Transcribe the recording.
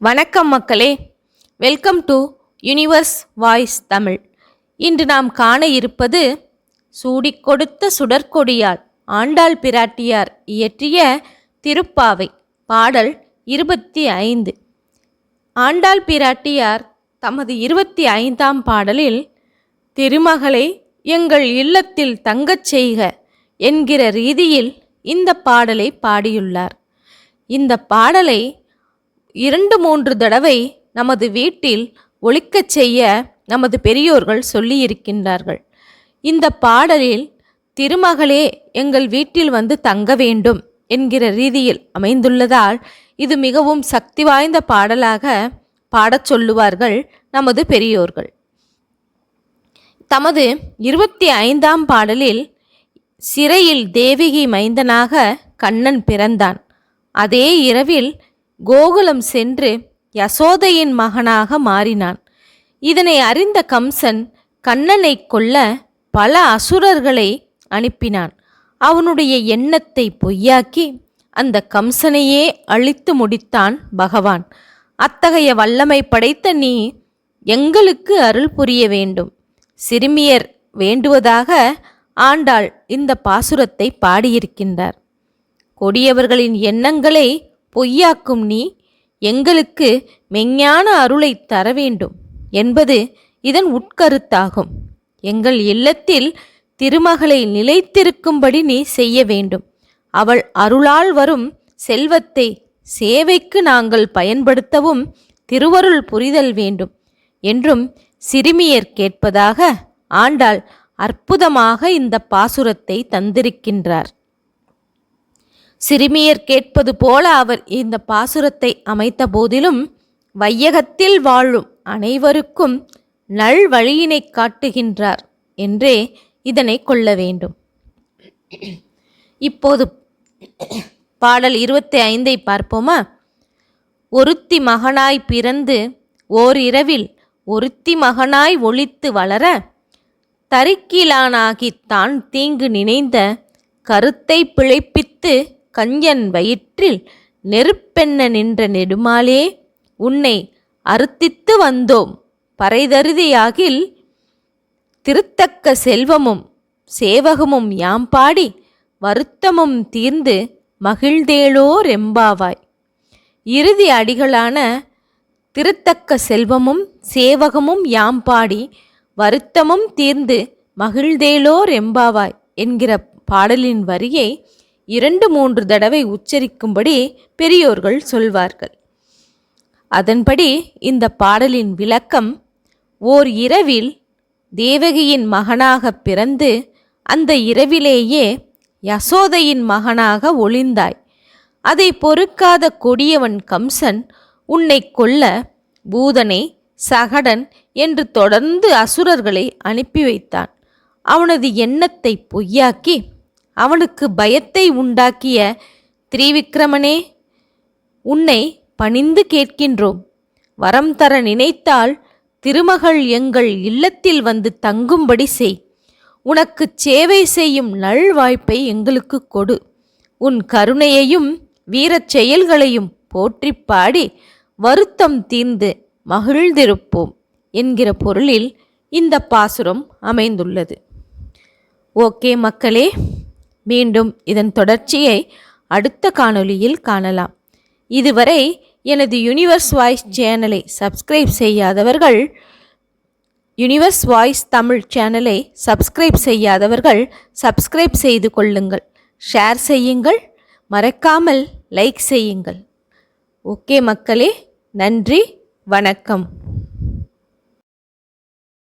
வணக்கம் மக்களே. Welcome to universe voice Tamil இன்று நாம் காண இருப்பது சூடிக் கொடுத்த சுடற்கொடியால் ஆண்டாள் பிராட்டியார் இயற்றிய திருப்பாவை பாடல் இருபத்தி ஐந்து. ஆண்டாள் பிராட்டியார் தமது இருபத்தி ஐந்தாம் பாடலில் திருமகளை எங்கள் இல்லத்தில் தங்கச் செய்க என்கிற ரீதியில் இந்த பாடலை பாடியுள்ளார். இந்த பாடலை இரண்டு மூன்று தடவை நமது வீட்டில் ஒழிக்கச் செய்ய நமது பெரியோர்கள் சொல்லியிருக்கின்றார்கள். இந்த பாடலில் திருமகளே எங்கள் வீட்டில் வந்து தங்க வேண்டும் என்கிற ரீதியில் அமைந்துள்ளதால் இது மிகவும் சக்தி வாய்ந்த பாடலாக பாடச் சொல்லுவார்கள் நமது பெரியோர்கள். தமது இருபத்தி ஐந்தாம் பாடலில் சிறையில் தேவகி மைந்தனாக கண்ணன் பிறந்தான். அதே இரவில் கோகுலம் சென்று யசோதையின் மகனாக மாறினான். இதனை அறிந்த கம்சன் கண்ணனை கொல்ல பல அசுரர்களை அனுப்பினான். அவனுடைய எண்ணத்தை பொய்யாக்கி அந்த கம்சனையே அழித்து முடித்தான் பகவான். அத்தகைய வல்லமை படைத்த நீ எங்களுக்கு அருள் புரிய வேண்டும். சிறுமியர் வேண்டுவதாக ஆண்டாள் இந்த பாசுரத்தை பாடியிருக்கின்றார். கொடியவர்களின் எண்ணங்களை பொய்யாக்கும் நீ எங்களுக்கு மெஞ்ஞான அருளை தர வேண்டும் என்பது இதன் உட்கருத்தாகும். எங்கள் இல்லத்தில் திருமகளை நிலைத்திருக்கும்படி நீ செய்ய வேண்டும். அவள் அருளால் வரும் செல்வத்தை சேவைக்கு நாங்கள் பயன்படுத்தவும் திருவருள் புரிதல் வேண்டும் என்றும் சிறுமியர் கேட்பதாக ஆண்டாள் அற்புதமாக இந்த பாசுரத்தை தந்திருக்கின்றார். சிறுமியர் கேட்பது போல அவர் இந்த பாசுரத்தை அமைத்த போதிலும் வையகத்தில் வாழும் அனைவருக்கும் நல் வழியினை காட்டுகின்றார் என்றே இதனை கொள்ள வேண்டும். இப்போது பாடல் இருபத்தி ஐந்தை பார்ப்போமா? ஒருத்தி மகனாய் பிறந்து ஓரிரவில் ஒருத்தி மகனாய் ஒழித்து வளர தரிக்கிலானாகித் தான் தீங்கு நினைந்த கருத்தை பிழைப்பித்து கஞ்சன் வயிற்றில் நெருப்பென்ன நின்ற நெடுமாலே உன்னை அறுத்தித்து வந்தோம். பறைதருதியாகில் திருத்தக்க செல்வமும் சேவகமும் யாம் பாடி வருத்தமும் தீர்ந்து மகிழ்ந்தேளோ ரெம்பாவாய் இறுதி அடிகளான திருத்தக்க செல்வமும் சேவகமும் யாம் பாடி வருத்தமும் தீர்ந்து மகிழ்ந்தேளோ ரெம்பாவாய் என்கிற பாடலின் வரியை இரண்டு மூன்று தடவை உச்சரிக்கும்படி பெரியோர்கள் சொல்வார்கள். அதன்படி இந்த பாடலின் விளக்கம் ஓர் இரவில் தேவகியின் மகனாக பிறந்து அந்த இரவிலேயே யசோதையின் மகனாக ஒளிந்தாய். அதை பொறுக்காத கொடியவன் கம்சன் உன்னை கொல்ல பூதனை சகடன் என்று தொடர்ந்து அசுரர்களை அனுப்பி வைத்தான். அவனது எண்ணத்தை பொய்யாக்கி அவனுக்கு பயத்தை உண்டாக்கிய திரிவிக்ரமனே உன்னை பணிந்து கேட்கின்றோம். வரம் தர நினைத்தால் திருமகள் எங்கள் இல்லத்தில் வந்து தங்கும்படி செய். உனக்கு சேவை செய்யும் நல்வாய்ப்பை எங்களுக்கு கொடு. உன் கருணையையும் வீரச் செயல்களையும் போற்றிப் பாடி வருத்தம் தீர்ந்து மகிழ்ந்திருப்போம் என்கிற பொருளில் இந்த பாசுரம் அமைந்துள்ளது. ஓகே மக்களே மீண்டும் இதன் தொடர்ச்சியை அடுத்த காணொளியில் காணலாம். இதுவரை எனது யுனிவர்ஸ் வாய்ஸ் சேனலை சப்ஸ்கிரைப் செய்யாதவர்கள் யுனிவர்ஸ் வாய்ஸ் தமிழ் சேனலை சப்ஸ்கிரைப் செய்யாதவர்கள் சப்ஸ்கிரைப் செய்து கொள்ளுங்கள். ஷேர் செய்யுங்கள். மறக்காமல் லைக் செய்யுங்கள். ஓகே மக்களே நன்றி வணக்கம்.